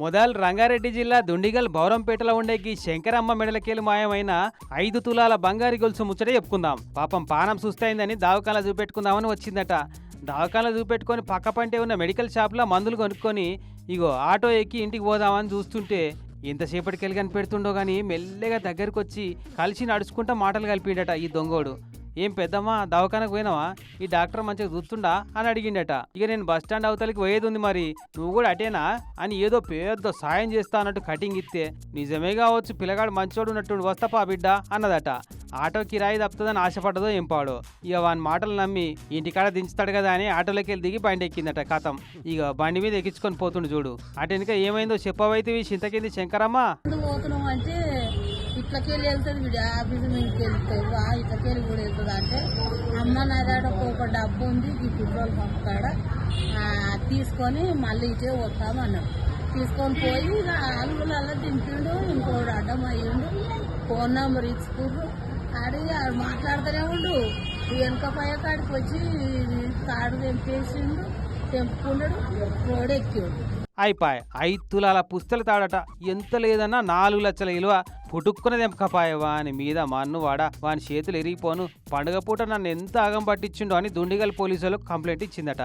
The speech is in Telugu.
మొదల్ రంగారెడ్డి జిల్లా దుండిగల్ బౌరంపేటలో ఉండేకి శంకరమ్మ మెడలకేలు మాయమైన ఐదు తులాల బంగారు గొలుసు ముచ్చట చెప్పుకుందాం. పాపం పానం సుస్తైందని దావకాల చూపెట్టుకుందామని వచ్చిందట. దావకాల చూపెట్టుకొని పక్క పంటే ఉన్న మెడికల్ షాప్లో మందులు కొనుక్కొని ఇగో ఆటో ఎక్కి ఇంటికి పోదామని చూస్తుంటే ఎంతసేపటికెళ్ళి కనిపెడుతుండో కానీ మెల్లగా దగ్గరికి వచ్చి కలిసి నడుచుకుంటా మాటలు కలిపిండట ఈ దొంగోడు. ఏం పెద్దమ్మా దవాఖానకు పోయినావా? ఈ డాక్టర్ మంచిగా చూస్తుండా? అని అడిగిండట. ఇక నేను బస్ స్టాండ్ అవతలికి పోయేది ఉంది మరి. నువ్వు కూడా అటేనా? అని ఏదో పెద్ద సాయం చేస్తా అన్నట్టు కటింగ్ ఇస్తే నిజమే కావచ్చు పిల్లగాడు మంచోడు ఉన్నట్టు వస్తాపా బిడ్డ అన్నదట. ఆటో కిరాయి తప్పుతుందని ఆశపడ్డదో ఏం పాడు. ఇక వాని మాటలు నమ్మి ఇంటికాడ దించుతాడు కదా అని ఆటోలోకి వెళ్ళి దిగి బండి ఎక్కిందట కథం. ఇక బండి మీద ఎక్కించుకొని పోతుండు చూడు. అటెనక ఏమైందో చెప్పవైతే చింతకింది శంకరమ్మ? అంటే ఇట్లకెళ్ళి వెళ్తాడు. బిడ్డ కూడా వెళ్తుంది అంటే అమ్మ నా దగ్గర ఒక డబ్బు ఉంది ఈ పెట్రోల్ పంప్ కాడ. తీసుకొని మళ్ళీ ఇటే వస్తామన్నాడు తీసుకొని పోయి ఇక తింటుండు ఇంకోడు అడ్డం అయ్యిండు ఫోన్ నెంబర్ ఇచ్చుకుండ్రు అడిగి ఆడు మాట్లాడుతూనే ఉండు. వెనుక పై కాడికి వచ్చి తాడు తెంపేసిండు తెంపుకున్నాడు రోడ్ ఎక్కాడు. అయిపాయ్. ఐదు తులాల పుస్తలు తాడట. ఎంత లేదన్నా నాలుగు లక్షల విలువ పుటుక్కున దెంపకపాయ వాని మీద మన్ను వాడ. వాని చేతులు ఎరిగిపోను. పండుగ పూట నన్ను ఎంత ఆగం పట్టించిండో అని దుండిగల్ పోలీసులకు కంప్లైంట్ ఇచ్చిందట.